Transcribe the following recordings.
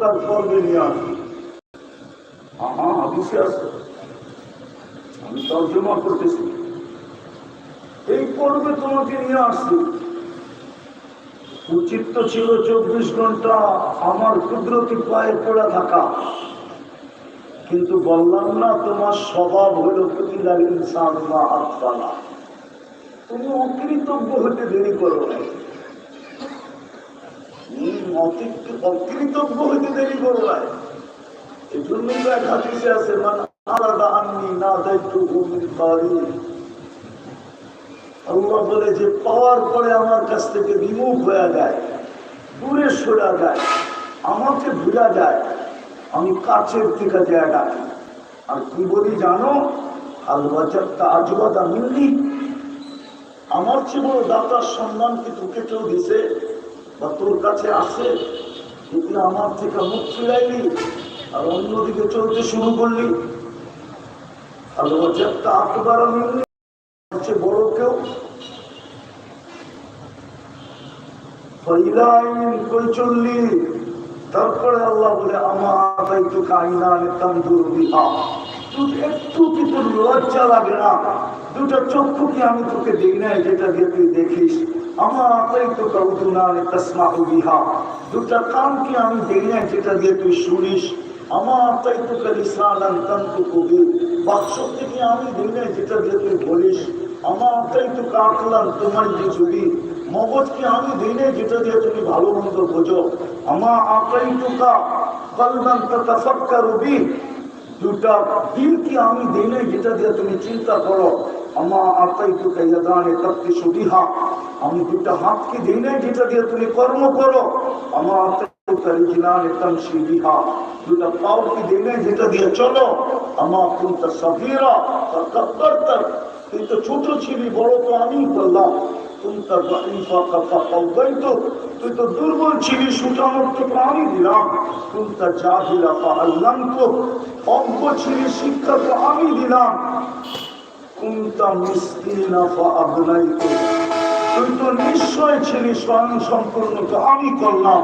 প্রকার পর্বে নিয়ে আসবে আহা, হাদিসে আছে। আমি তর্জমা করতেছি। এই পর্বে তোমাকে নিয়ে আসছি। উচিত তো ছিল চব্বিশ ঘণ্টা আমার কুদরতি পায়ে পড়ে থাকা কিন্তু বললাম না, তোমার স্বভাব হলো প্রতিদার ইনসান বা আত্মালা তুমি অকৃতজ্ঞ হতে দেরি করো নাই। অকৃতজ্ঞ হতে দেরি করো এই জন্যই এক আছে আলাদা আননি না দায়িত্ব আল্লাহ বলে যে, পাওয়ার পরে আমার কাছ থেকে বিমুখ হয়ে যায়, দূরে সরা যায়, আমাকে ভুলা যায়, আমি কাছের থেকে যায় ডাকি আর কি বলি জানো? আলবাজারটা আজবাদা মিললি আমার চেয়ে বড় দাতার সম্মান কি তোকে কেউ দিছে? বা তোর কাছে আসে তুই আমার থেকে মুখ ফিরাইলি আর অন্যদিকে চলতে শুরু করলি। মিললি আমার বড় কেউ। চললি। তারপরে আল্লাহ বলে, আমার একটু একটু কি তোর লজ্জা লাগে না? দুটা চক্ষু কি আমি তোকে দেখি নাই যেটা দিয়ে তুই দেখিস? আমার তসমা বিহা। দুটা কান আমি যেটা দিয়ে তুই শুনিস। আমার কলিসান কবি বাক্স থেকে আমি যেটা দিয়ে তুই বলিস। আমার একটু কাটলাম তোমার যে মগজকে আমি দিই নাই, যেটা দিয়ে তুমি ভালো মন্দ বোঝো। আমার টুকা কলবান দুটা দিল কি আমি দিই নাই, যেটা দিয়ে তুমি চিন্তা করো। আমার আকাই টুকা ইয়াদানে তপ্তি সুবিহা আমি দুটা হাতকে দিই নাই যেটা দিয়ে তুমি কর্ম করো আমার আকাই টুকা রিজনানে তমশি বিহা দুটা পাও কি দিই নাই যেটা দিয়ে চলো আমার কুন্তা সফিরা তকব্বরতা তুই তো ছোট ছিলি বড় তো আমি করলাম কুন্তা দাঈফা ফাকাওয়াইতু তুই তো দুর্বল ছিলি সুসামর্থ্য আমি দিলাম কুন্তা জাহিলা ফাআল্লামতু অজ্ঞ ছিলি শিক্ষা তো আমি দিলাম তো স্বয়ং আমি করলাম।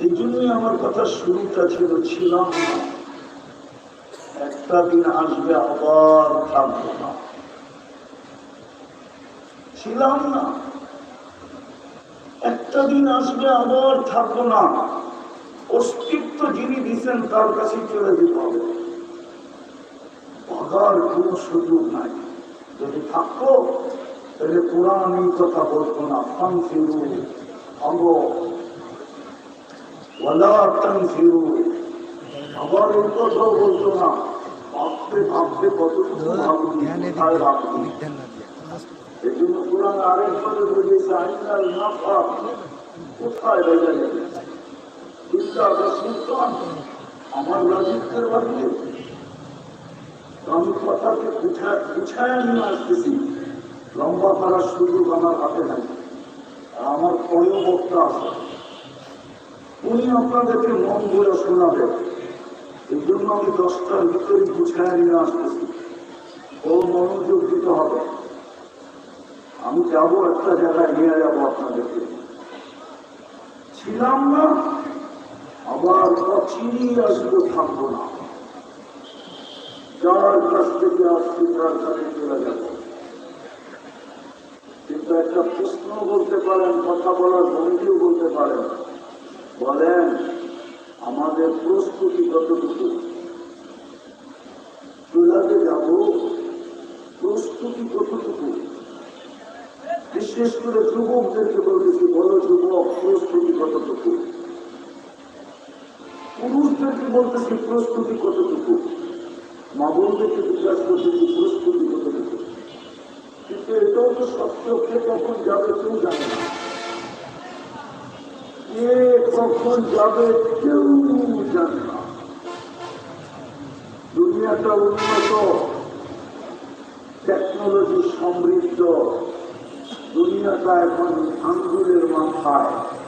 এই জন্যই আমার কথা শুরুটা ছিল, ছিলাম একটা দিন আসবে, আবার থাকব না। ছিলাম না। একটা দিন আসবে, আবার থাকব না। অস্তিত্ব যিনি দিচ্ছেন তার কাছে চলে যেতে হবে। ভাগার কোন সুযোগ নাই। যদি থাকতো তাহলে কোরআন কথা বলতো না ফান ফিরু আবার এই কথাও বলতো না। ভাবতে ভাবতে ভাবুন কোথায় এই জন্য কোরআন আরেক পদে আইনাল নাফা কোথায় বেজা যাবে আমার রাজত্বের বাড়িতে আমি কথাকে গুছায় নিয়ে আসতেছি লম্বা করার সুযোগ আমার হাতে নাই আমার পরেও বক্তা আছে উনি আপনাদেরকে মন ভরে শোনাবে এই জন্য আমি দশটার ভিতরে গুছায় নিয়ে আসতেছি ও মনোযোগ দিতে হবে আমি যাব একটা জায়গায়, নিয়ে যাব আপনাদেরকে। ছিলাম না আবার চিনি আসবে থাকব না। যার কাছ থেকে আসছি তার কাছে চলে যাব। কিন্তু একটা প্রশ্ন বলতে পারেন, কথা বলার ভঙ্গিও বলতে পারেন। বলেন, আমাদের প্রস্তুতি কতটুকু? চুলাতে যাব, প্রস্তুতি কতটুকু? বিশেষ করে যুবকদেরকে বলতেছি, বলো যুবক, প্রস্তুতি কতটুকু? পুরুষদেরকে বলতেছি, প্রস্তুতি কতটুকু? মা বোনদেরকে জিজ্ঞাসা করতেছি প্রস্তুতি কতটুকু? কিন্তু এটাও তো সত্য কে কখন যাবে কেউ জানে না। কে কখন যাবে কেউ জানে না। দুনিয়াটা উন্নত টেকনোলজি সমৃদ্ধ, দুনিয়াটা এখন আঙ্গুলের মাথায়।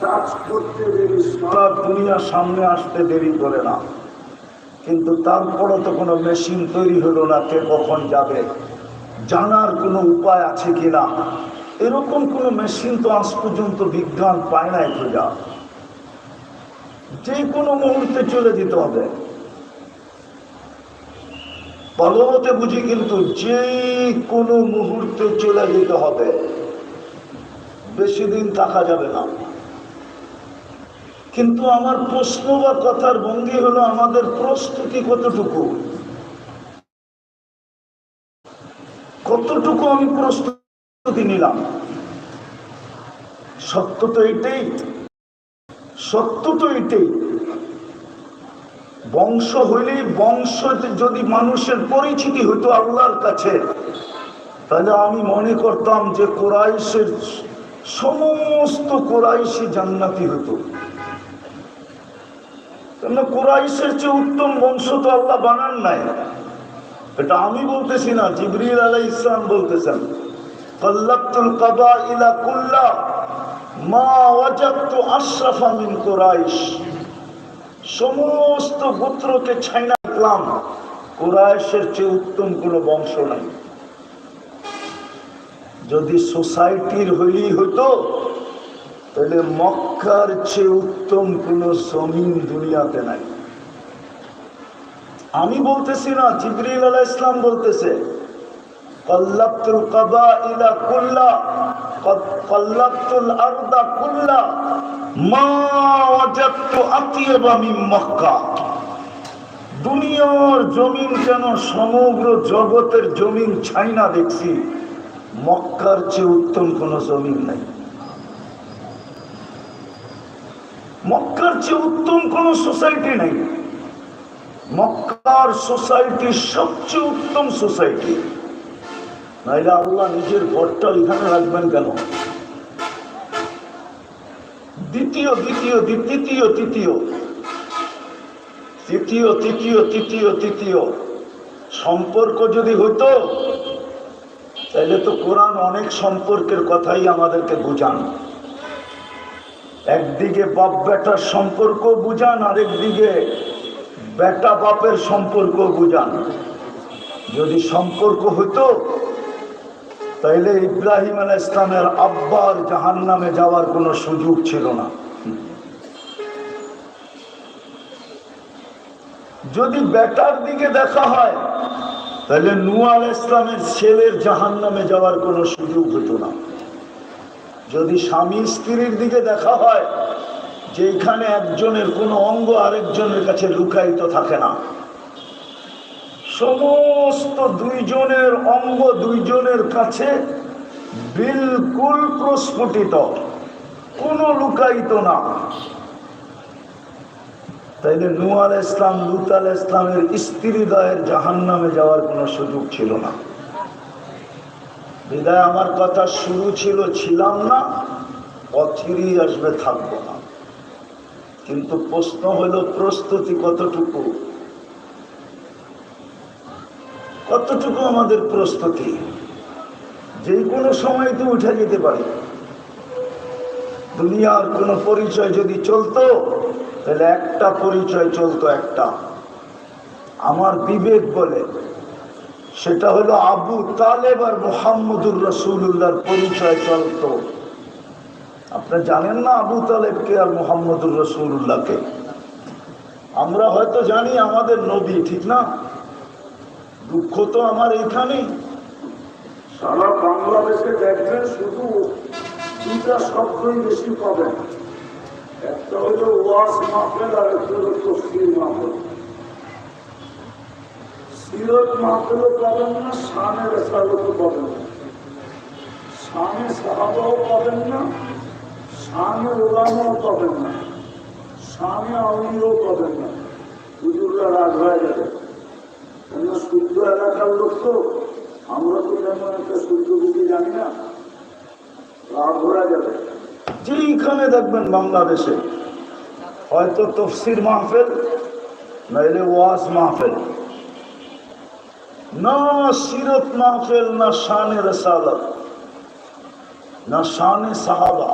কাজ করতে দেরি, সারা দুনিয়া সামনে আসতে দেরি করে না। কিন্তু তারপরও তো কোনো মেশিন তৈরি হলো না, কে কখন যাবে, জানার কোনো উপায় আছে কি না? এরকম কোনো মেশিন তো আজ পর্যন্ত বিজ্ঞান পায় নাই খোঁজা। যে কোনো মুহূর্তে চলে যেতে হবে। ভালোমতে বুঝি কিন্তু যে কোনো মুহূর্তে চলে যেতে হবে। বেশি দিন থাকা যাবে না। কিন্তু আমার প্রশ্ন বা কথার ভঙ্গি হলো আমাদের প্রস্তুতি কতটুকু? কতটুকু আমি প্রস্তুতি নিলাম? সত্য তো এটাই। সত্য তো এটাই। বংশ হইলেই বংশ যদি মানুষের পরিচিতি হতো আল্লাহর কাছে, তাহলে আমি মনে করতাম যে কোরাইশের সমস্ত কোরাইশি জান্নাতি হতো। কেন চেয়ে উত্তম বংশ তো আল্লাহ বানান নাই। এটা আমি বলতেছি না, জিবরিল আলাই ইসলাম বলতেছেন। মা কুরাইশ। সমস্ত গোত্রকে ছাইনা কুরাইশের চেয়ে উত্তম কোনো বংশ নাই। যদি সোসাইটির হইলেই হতো তাহলে মক্কার চেয়ে উত্তম কোন জমিন দুনিয়াতে নাই। আমি বলতেছি না, জিবরিল আলাহ ইসলাম বলতেছে কাবা ইলা কুল্লা মা মক্কা। দুনিয়ার জমিন সমগ্র জগতের জমিন ছাইনা দেখছি? মক্কার চেয়ে উত্তম কোন জমিন নাই মক্কার চেয়ে উত্তম কোন সোসাইটি নাই। মক্কার সোসাইটি সবচেয়ে উত্তম সোসাইটি নাইলে আল্লাহ নিজের ঘরটা এখানে রাখবেন কেন? দ্বিতীয় দ্বিতীয় তৃতীয় তৃতীয়। তৃতীয় তৃতীয় তৃতীয় তৃতীয়। সম্পর্ক যদি হইতো তাহলে তো কোরআন অনেক সম্পর্কের কথাই আমাদেরকে বুঝান। একদিকে বাপ বেটার সম্পর্ক বুঝান, আরেকদিকে বেটা বাপের সম্পর্ক বুঝান। যদি সম্পর্ক হতো তাইলে ইব্রাহিম আল ইসলামের আব্বার জাহান নামে যাওয়ার কোনো সুযোগ ছিল না। যদি বেটার দিকে দেখা হয় তাহলে নুয়া আল ইসলামের ছেলের জাহান নামে যাওয়ার কোনো সুযোগ হতো না। যদি স্বামী স্ত্রীর দিকে দেখা হয় যে এখানে একজনের কোনো অঙ্গ আরেকজনের কাছে লুকায়িত থাকে না, সমস্ত দুইজনের অঙ্গ দুইজনের কাছে বিলকুল প্রস্ফুটিত, কোনো লুকায়িত না। তাইলে নুয়াল ইসলাম লুতাল ইসলামের স্ত্রীদয়ের জাহান নামে যাওয়ার কোনো সুযোগ ছিল না। বিদায় আমার কথা শুরু ছিল, ছিলাম না অচিরই আসবে থাকব না। কিন্তু প্রশ্ন হলো, প্রস্তুতি কতটুকু? কতটুকু আমাদের প্রস্তুতি? যে কোনো সময় তো উঠে যেতে পারে। দুনিয়ার কোনো পরিচয় যদি চলতো, তাহলে একটা পরিচয় চলতো একটা। আমার বিবেক বলে সেটা হলো আবু তালেব আর মোহাম্মদুর রসুল্লাহর পরিচয় চলতো। আপনি জানেন না আবু তালেবকে আর মোহাম্মদুর রসুল্লাহকে আমরা হয়তো জানি আমাদের নবী, ঠিক না? দুঃখ তো আমার এইখানেই সারা বাংলাদেশে দেখবেন শুধু দুটা শব্দই বেশি পাবেন। একটা হলো ওয়াজ মাহফেল আর একটা হলো তফসির মাহফেল। সিরত মাহফেলও পাবেন না শানের রেসালতও পাবেন শানে সাহাবাও পাবেন না শানে ওলামাও পাবেন না শানে আউলিও পাবেন না। হুজুররা রাগ হয়ে যাবে। কেন শুদ্ধ এলাকার লোক তো? আমরা তো তেমন একটা শুদ্ধ বুঝি জানি না? রাগ হয়ে যাবে। যেইখানে দেখবেন বাংলাদেশে, হয়তো তফসির মাহফেল, নাইলে ওয়াজ মাহফেল। না সিরত মাহফিল, না শানে রসালত, না শানে সাহাবা।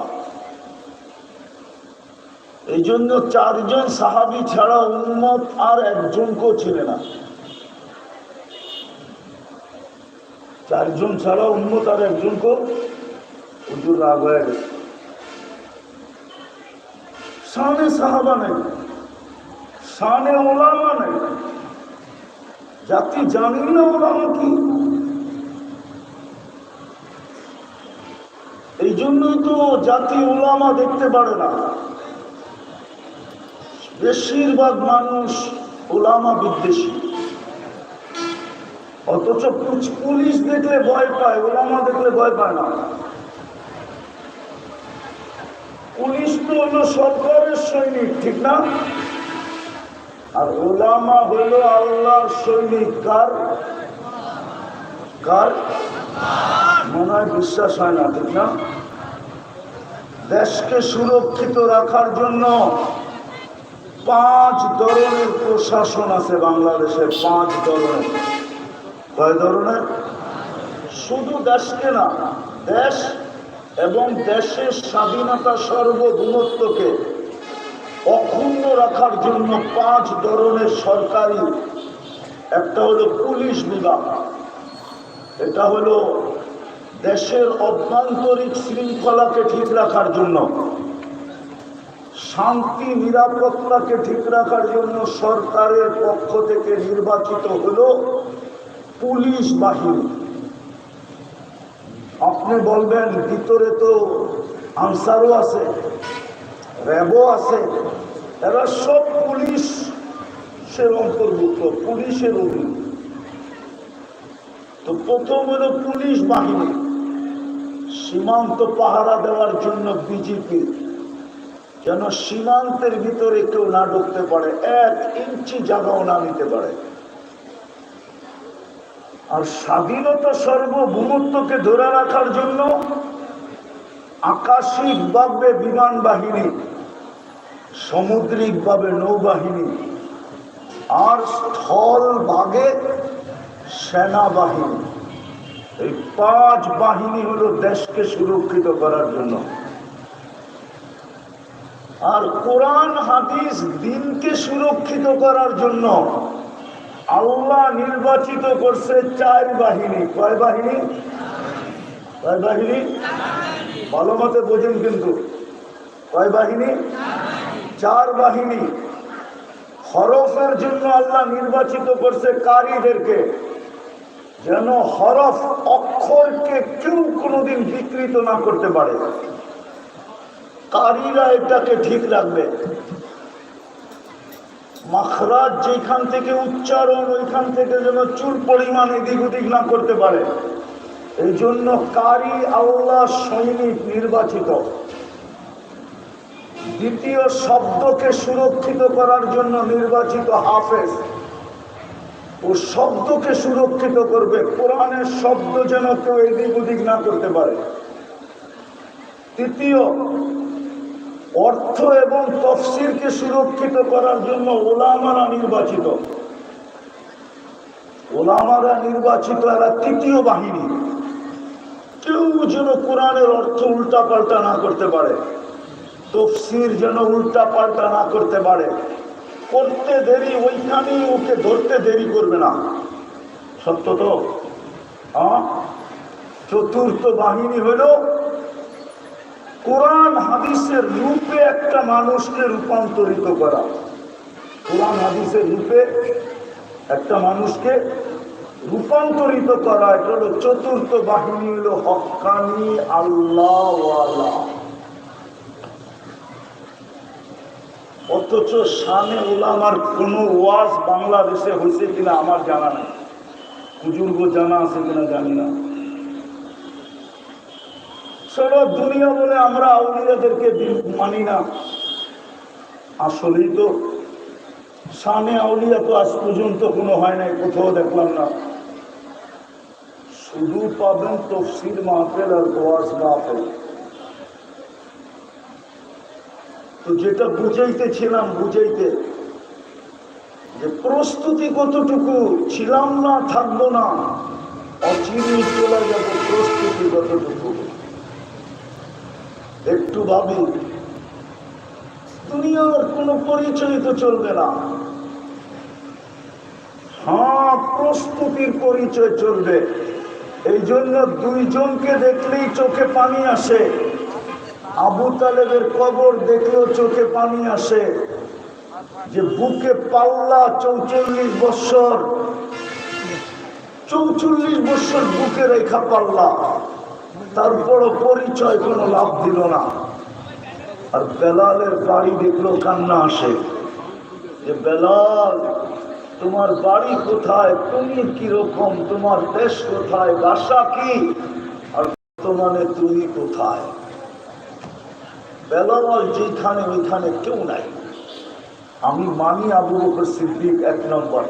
এই জন্য চারজন সাহাবি ছাড়া উন্মত আর একজনকেও ছিলেন না। চারজন ছাড়া উন্মত আর একজনকেও হুজুর রাগ হয়ে গেছে। শানে সাহাবা নেই, শানে ওলামা নেই। জাতি জানি না ওলামা কি এই জন্যই তো জাতি ওলামা দেখতে পারে না। বেশিরভাগ মানুষ ওলামা বিদ্বেষী। অথচ পুলিশ দেখলে ভয় পায় ওলামা দেখলে ভয় পায় না। পুলিশ তো হলো সরকারের সৈনিক, ঠিক না? আর ওলামা হলো আল্লাহর সৈনিক, কার? কার? মনে হয় বিশ্বাস হয় না, ঠিক না? দেশকে সুরক্ষিত রাখার জন্য পাঁচ ধরনের প্রশাসন আছে বাংলাদেশে, পাঁচ ধরনের। কয় ধরনের? শুধু দেশকে না, দেশ এবং দেশের স্বাধীনতা সার্বভৌমত্বকে অক্ষুণ্ণ রাখার জন্য পাঁচ ধরনের সরকারি, একটা হলো পুলিশ বিভাগ, এটা হলো দেশের অভ্যন্তরিক শৃঙ্খলাকে ঠিক রাখার জন্য, শান্তি, নিরাপত্তাকে ঠিক রাখার জন্য সরকারের পক্ষ থেকে নির্বাচিত হলো পুলিশ বাহিনী। আপনি বলবেন, ভিতরে তো আনসারও আছে। র্যাবও আছে। এরা সব পুলিশ সে অন্তর্ভুক্ত পুলিশের অধীন। তো প্রথম হলো পুলিশ বাহিনী, সীমান্ত পাহারা দেওয়ার জন্য বিজেপি, যেন সীমান্তের ভিতরে কেউ না ঢুকতে পারে, এক ইঞ্চি জায়গাও না নিতে পারে। আর স্বাধীনতা সার্বভৌমত্বকে ধরে রাখার জন্য আকাশিক ভাবে বিমান বাহিনী সামুদ্রিক ভাবে নৌবাহিনী আর স্থল ভাগে সেনাবাহিনী। এই পাঁচ বাহিনী হলো দেশকে সুরক্ষিত করার জন্য। আর কোরআন, হাদিস দিনকে সুরক্ষিত করার জন্য আল্লাহ নির্বাচিত করছে চার বাহিনী। কয় বাহিনী? কয় বাহিনী? ভালো মতে বোঝেন কিন্তু। কয় বাহিনী চার বাহিনী হরফের জন্য আল্লাহ নির্বাচিত করছে কারীদেরকে। যেন হরফ অক্ষরকে কেউ কোনোদিন বিকৃত না করতে পারে। কারীরা এটাকে ঠিক রাখবে। মাখরাজ যেখান থেকে উচ্চারণ, ওইখান থেকে যেন চুল পরিমাণ এদিক ওদিক না করতে পারে। এই জন্য কারি আল্লাহ সৈনিক নির্বাচিত। দ্বিতীয় শব্দকে সুরক্ষিত করার জন্য নির্বাচিত হাফেজ। ও শব্দকে সুরক্ষিত করবে, কোরআনের শব্দ যেন কেউ এদিক ওদিক না করতে পারে। তৃতীয়, অর্থ এবং তফসিরকে সুরক্ষিত করার জন্য ওলামারা নির্বাচিত। ওলামারা নির্বাচিত এরা তৃতীয় বাহিনী। কেউ যেন কোরআনের অর্থ উল্টা পাল্টা না করতে পারে। তফসির যেন উল্টা পাল্টা না করতে পারে। করতে দেরি, ওইখানেই ওকে ধরতে দেরি করবে না। সত্য তো? চতুর্থ বাহিনী হলো কোরআন হাদিসের রূপে একটা মানুষকে রূপান্তরিত করা। কোরআন হাদিসের রূপে একটা মানুষকে রূপান্তরিত করা, এটা হলো চতুর্থ বাহিনী হলো হকানি আল্লাহ অথচ শানে ওলামার কোন ওয়াজ বাংলাদেশে হয়েছে কিনা আমার জানা নেই। বুজুর্গ জানা আছে কিনা জানি না। সারা দুনিয়া বলে আমরা আউলিয়াদেরকে মানি না। আসলেই তো শানে আউলিয়া তো আজ পর্যন্ত কোনো হয় নাই, কোথাও দেখলাম না। শুধু পাবেন তফসিল মাহফেল আর ওয়াজ মাহফেল। তো যেটা বুঝাইতেছিলাম, বুঝাইতে যে প্রস্তুতি কতটুকু ছিলাম না, থাকব না অচিরে চলে যাব প্রস্তুতি কতটুকু? একটু ভাবি দুনিয়ার কোনো পরিচয় তো চলবে না। হ্যাঁ প্রস্তুতির পরিচয় চলবে। এই জন্য দুইজনকে দেখলেই চোখে পানি আসে। আবু তালেবের কবর দেখলেও চোখে পানি আসে যে বুকে পাল্লা চৌচল্লিশ বৎসর চৌচল্লিশ বৎসর বুকে রেখা পাল্লা। তারপরও পরিচয় কোনো লাভ দিল না। আর বেলালের বাড়ি দেখল কান্না আসে যে, বেলাল, তোমার বাড়ি কোথায়? তুমি কীরকম? তোমার দেশ কোথায়? বাসা কি? আর বর্তমানে তুমি কোথায়? বেলাল যেখানে ওইখানে কেউ নাই। আমি মানি আবু বকর সিদ্দিক এক নম্বর।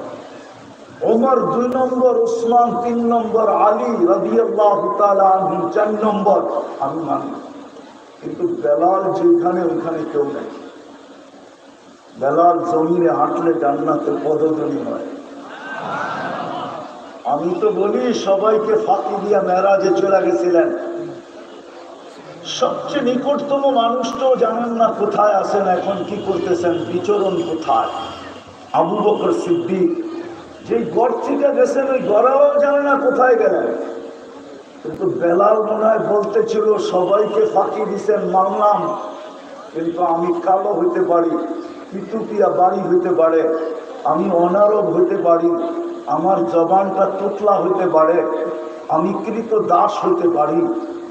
ওমর দুই নম্বর উসমান তিন নম্বর, আলী তাআলা চার নম্বর। আমি মানি। কিন্তু বেলাল যেখানে ওইখানে কেউ নেই। বেলাল জমিনে হাঁটলে জান্নাতে পদধ্বনি হয়। আমি তো বলি, সবাইকে ফাঁকি দিয়া মেরাজে চলে গেছিলেন। সবচেয়ে নিকটতম মানুষটাও জানেন না কোথায় আছেন, এখন কি করতেছেন, বিচরণ কোথায়? আবু বকর সিদ্দিক যে গড় থেকে গেছেন, ওই গড়াও জানে না কোথায় গেলেন। কিন্তু বেলাল মনে হয় বলতেছিল সবাইকে ফাঁকি দিছেন, মানলাম, কিন্তু আমি কালো হইতে পারি পিতুপিয়া বাড়ি হইতে পারে, আমি অনারব হইতে পারি, আমার জবানটা তোতলা হইতে পারে, আমি কৃত দাস হইতে পারি।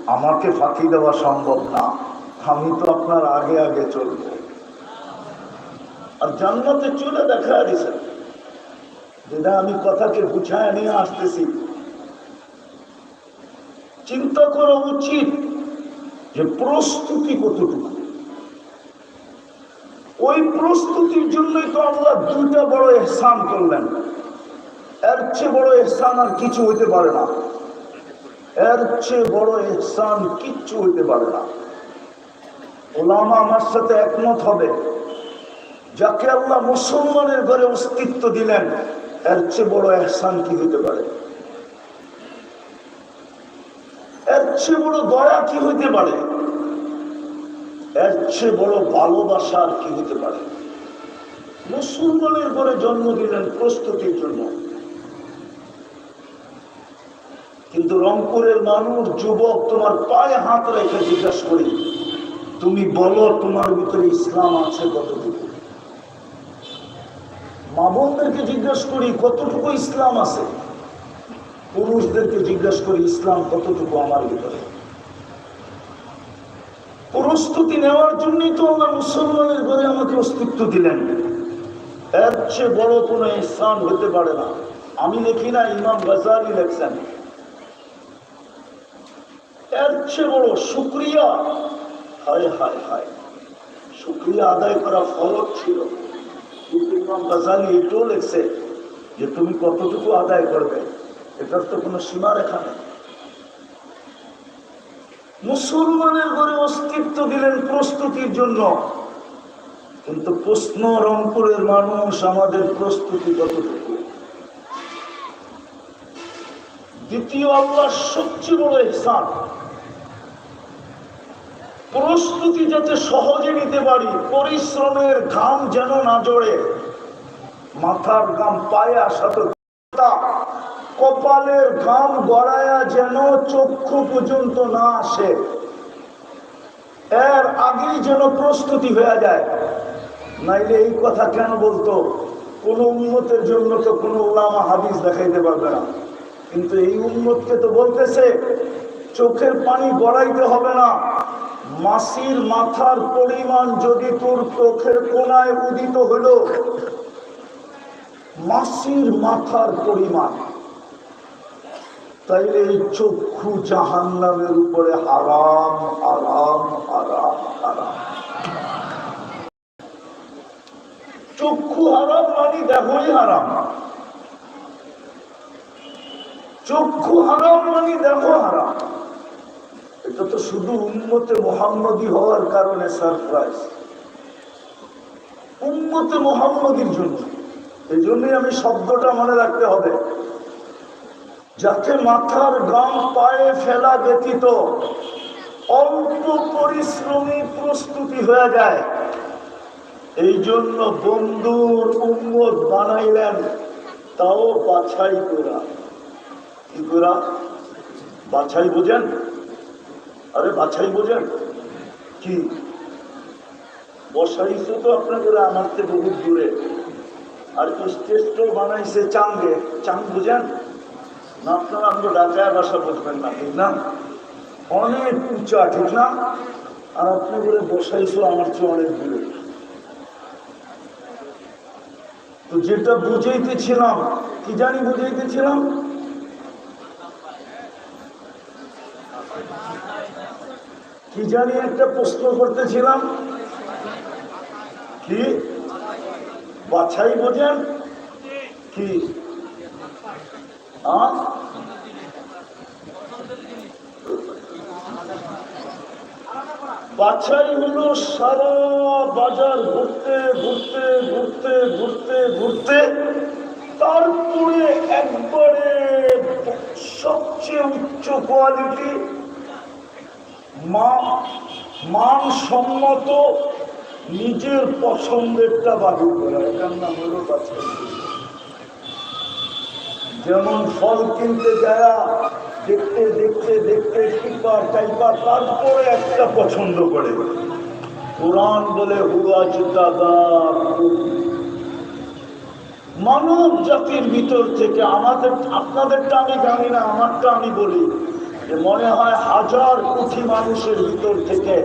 আমাকে ফাঁকি দেওয়া সম্ভব না। আমি তো আপনার আগে আগে চলব। আর জান্নাতে চলে দেখা দিয়েছেন যেটা আমি কথাকে গুছায় নিয়ে আসতেছি। চিন্তা করা উচিত যে প্রস্তুতি কতটুকু। ওই প্রস্তুতির জন্যই তো আল্লাহ দুইটা বড় এহসান করলেন। এর চেয়ে বড় এহসান আর কিছু হইতে পারে না। এর চেয়ে বড় এহসান কিচ্ছু হইতে পারে না। ওলামা আমার সাথে একমত হবে। যাকে আল্লাহ মুসলমানের ঘরে অস্তিত্ব দিলেন, এর চেয়ে বড় এহসান কি হইতে পারে? এর চেয়ে বড় দয়া কি হইতে পারে? এর চেয়ে বড় ভালোবাসা আর কি হতে পারে? মুসলমানের ঘরে জন্ম দিলেন প্রস্তুতির জন্য। কিন্তু রংপুরের মানুষ, যুবক, তোমার পায়ে হাত রেখে জিজ্ঞাসা করি, তুমি বলো তোমার ভিতরে ইসলাম আছে কতটুকু? মা বোনদেরকে জিজ্ঞাসা করি, কতটুকু ইসলাম আছে? পুরুষদেরকে জিজ্ঞাসা করি, ইসলাম কতটুকু আমার ভিতরে? প্রস্তুতি নেওয়ার জন্যই তো আমরা মুসলমানের ঘরে আমাকে অস্তিত্ব দিলেন। এর চেয়ে বড় কোনো ইসলাম হতে পারে না। আমি লিখি না, ইমাম গাজালি লেখছেন। এর চেয়ে বড় হায় হায় হায়। আদায় করা ছিল। এটাও লেখছে যে তুমি কতটুকু আদায় করবে, এটার তো কোনো সীমা রেখা নেই। মুসলমানের ঘরে অস্তিত্ব দিলেন প্রস্তুতির জন্য। কিন্তু প্রশ্ন, রংপুরের মানুষ আমাদের প্রস্তুতি কতটুকু? দ্বিতীয় আল্লাহ সবচেয়ে বড় প্রস্তুতি যাতে সহজে নিতে পারি, পরিশ্রমের ঘাম যেন না জড়ে। মাথার ঘাম পায়ে আসা তো, কপালের ঘাম গড়ায়া যেন চক্ষু পর্যন্ত না আসে। এর আগেই যেন প্রস্তুতি হয়ে যায়। নাইলে এই কথা কেন বলতো? কোন উন্মতের জন্য তো কোনো ওলামা হাদিস দেখাইতে পারবে না। কিন্তু এই উন্মতকে তো বলতেছে, চোখের পানি গড়াইতে হবে না। মাসির মাথার পরিমাণ যদি তোর চোখের কোনায় উদিত হলো, মাসির মাথার পরিমাণ, তাইলে এই চক্ষু জাহান্নামের উপরে হারাম হারাম হারাম হারাম। চক্ষু হারাম মানে দেখোই হারাম। চক্ষু হারাম মানে দেখো হারাম। এটা তো শুধু উন্মতে মোহাম্মদী হওয়ার কারণে সারপ্রাইজ উন্মতে মোহাম্মদীর জন্য। এই জন্যই আমি শব্দটা মনে রাখতে হবে। যাতে মাথার গাম পায়ে ফেলা ব্যতীত অল্প পরিশ্রমী প্রস্তুতি হয়ে যায়। এই জন্য বন্ধুর উন্মত বানাইলেন, তাও বাছাই করা। কি করা? বাছাই বোঝেন? আরে বাছাই বোঝেন? কি? বসাইছে তো আপনাদের আমার থেকে বহুত দূরে। আর স্টেজ তো বানাইছে চাঙ্গে চাং বুঝেন? না, আপনারা আমরা ডাকায় বাসা বুঝবেন না, ঠিক না? অনেক উঁচা, ঠিক না? আর আপনি বলে বসাইছো আমার চেয়ে অনেক দূরে। তো যেটা বুঝাইতেছিলাম, কি জানি বুঝাইতেছিলাম? কি জানি একটা প্রশ্ন করতেছিলাম। কি? বাছাই বোঝেন? কি? বাছাই হলো সারা বাজার ঘুরতে ঘুরতে ঘুরতে ঘুরতে ঘুরতে, তারপরে একবারে সবচেয়ে উচ্চ কোয়ালিটি মানসম্মত নিজের পছন্দেরটা বাড়ি করা, এটার নাম বাছাই যেমন ফল কিনতে যায় দেখতে দেখতে দেখতে টিপার টাইপার তারপরে একটা পছন্দ করে। কোরআন বলে, হুয়া জুতাদার। মানব জাতির ভিতর থেকে আমাদের, আপনাদেরটা আমি জানি না, আমারটা আমি বলি। মনে হয় হাজার কোটি মানুষের ভিতর থেকে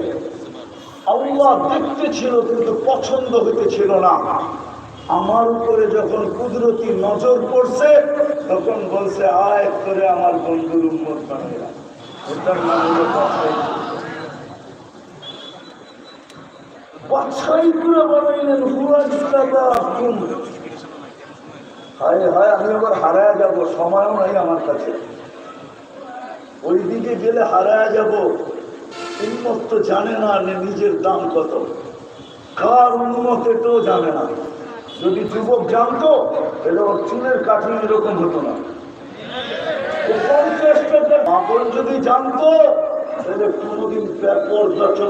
আল্লাহ দেখতে ছিল কিন্তু পছন্দ হইতে ছিল না। আমার উপরে যখন কুদরতি নজর পড়ছে, তখন বলছে, আয় করে আমার বন্ধুর উন্মত হায় হায়, আমি আবার হারায় যাব, সময়ও নাই আমার কাছে। ওই দিকে গেলে হারায় যাব। উন্মত জানে না নিজের দাম কত। কার উন্মত এটাও জানে না। যদি যুবক জানতো, তাহলে ওর চুলের কাঠি এরকম হতো না। পঞ্চাশ যদি জানতো, তাহলে কোনোদিন পর্দা